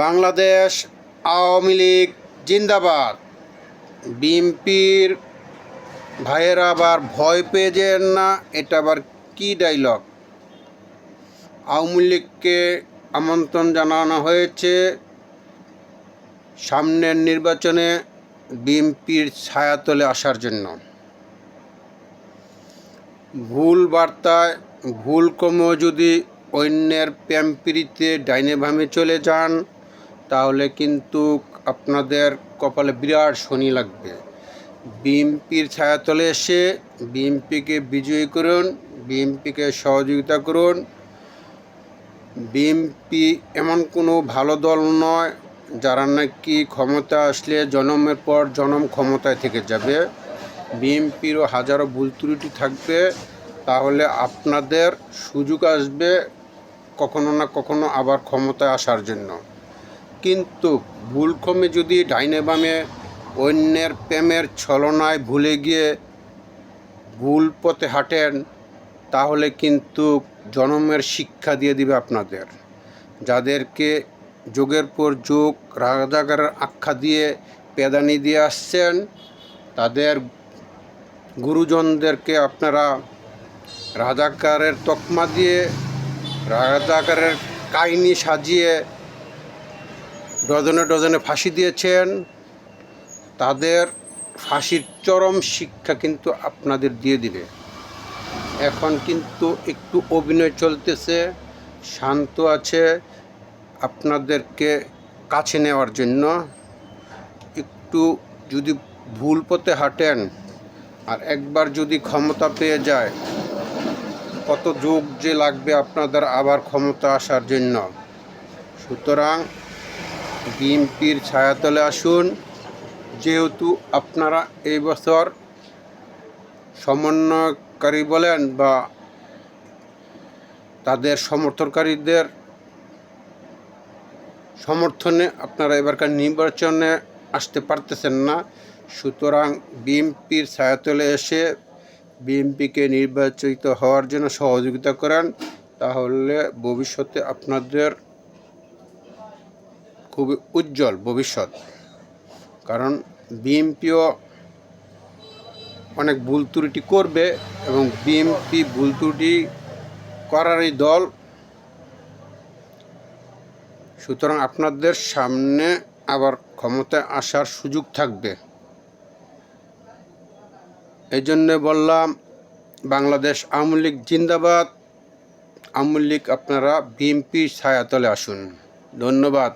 বাংলাদেশ আওয়ামী লীগ জিন্দাবাদ। বিএনপির ভাইয়েরা আবার ভয় পেয়ে যেন না, এটা আবার কী ডায়লগ আওয়ামী লীগকে আমন্ত্রণ জানানো হয়েছে। সামনের নির্বাচনে বিএনপির ছায়াতলে আসার জন্য। ভুল বার্তায় ভুল কমেও যদি অন্যের প্যাম্পিরিতে ডাইনে ভামে চলে যান তাহলে কিন্তু আপনাদের কপালে বিরাট শনি লাগবে। বিএমপির ছায়াতলে এসে বিএমপিকে বিজয়ী করুন বিএমপিকে সহযোগিতা করুন। বিএমপি এমন কোনো ভালো দল নয় যারা নাকি ক্ষমতা আসলে জনমের পর জনম ক্ষমতায় থেকে যাবে। বিএমপিরও হাজারো ভুল ত্রুটি থাকবে, তাহলে আপনাদের সুযোগ আসবে কখনো না কখনো আবার ক্ষমতায় আসার জন্য। কিন্তু ভুল কমে যদি ডাইনে বামে অন্যের প্রেমের ছলনায় ভুলে গিয়ে ভুল পথে হাঁটেন, তাহলে কিন্তু জনমের শিক্ষা দিয়ে দিবে আপনাদের। যাদেরকে যোগের পর যোগ রাজাগারের আখ্যা দিয়ে পেদানি দিয়ে আসছেন, তাদের গুরুজনদেরকে আপনারা রাজাকারের তকমা দিয়ে, রাজাকারের কাহিনী সাজিয়ে ডজনে ডজনে ফাঁসি দিয়েছেন। তাদের ফাঁসির চরম শিক্ষা কিন্তু আপনাদের দিয়ে দিবে। এখন কিন্তু একটু অভিনয় চলতেছে, শান্ত আছে, আপনাদেরকে কাছে নেওয়ার জন্য। একটু যদি ভুল পথে হাঁটেন আর একবার যদি ক্ষমতা পেয়ে যায়, কত যুগ যে লাগবে আপনাদের আবার ক্ষমতা আসার জন্য। সুতরাং বিএনপির ছায়াতলে আসুন। যেহেতু আপনারা এই বছর সমন্বয়কারী বলেন বা তাদের সমর্থনকারীদের সমর্থনে আপনারা এবারকার নির্বাচনে আসতে পারতেছেন না। সুতরাং বিএনপির ছায়াতলে এসে বিএনপিকে নির্বাচিত হওয়ার জন্য সহযোগিতা করেন। তাহলে ভবিষ্যতে আপনাদের খুবই উজ্জ্বল ভবিষ্যৎ। কারণ বিএনপিও অনেক ভুল ত্রুটি করবে এবং বিএনপি ভুল ত্রুটি করারই দল। সুতরাং আপনাদের সামনে আবার ক্ষমতায় আসার সুযোগ থাকবে। এই জন্যে বললাম, বাংলাদেশ আওয়ামী লীগ জিন্দাবাদ। আওয়ামী লীগ আপনারা বিএনপির ছায়াতলে আসুন। ধন্যবাদ।